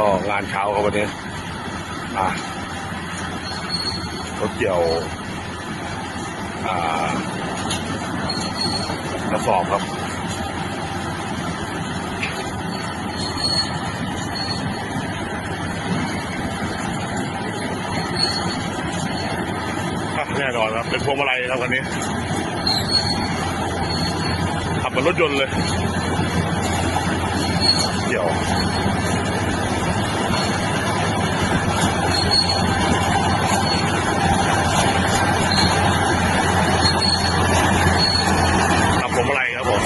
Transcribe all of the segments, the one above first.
ก็งานเช้าครับวันนี้อะรถเกี่ยว อ่ากระสอบครับแน่นอนครับ เป็นพวงมาลัยครับวันนี้ ขับเหมือนรถยนต์เลย เดี๋ยว อะไรครับผม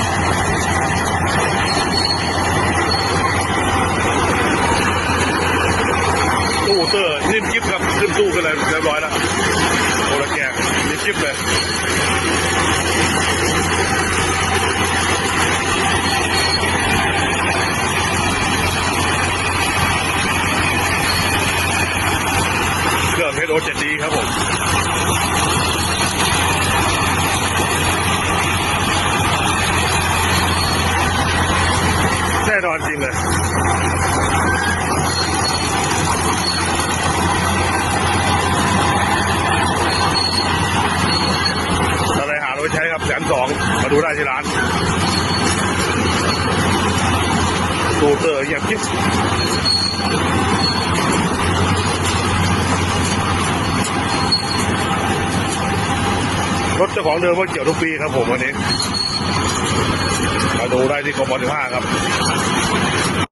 ตู้เตอร์นิ่มกิ๊บครับขึ้นตู้กันเลยเรียบร้อยแล้วโอละแกงนิ่มกิ๊บเลยเครื่องเฮดโอเจ็ดดีครับผม น่นอนจริงเลยอะไรหารถใช้ครับแสนสองมาดูได้ที่ร้านตูเตอร์อย่างกิ๊บรถเจ้าของเดิมว่าเกี่ยวทุกปีครับผมวันนี้ มาดูได้ที่กม15ครับ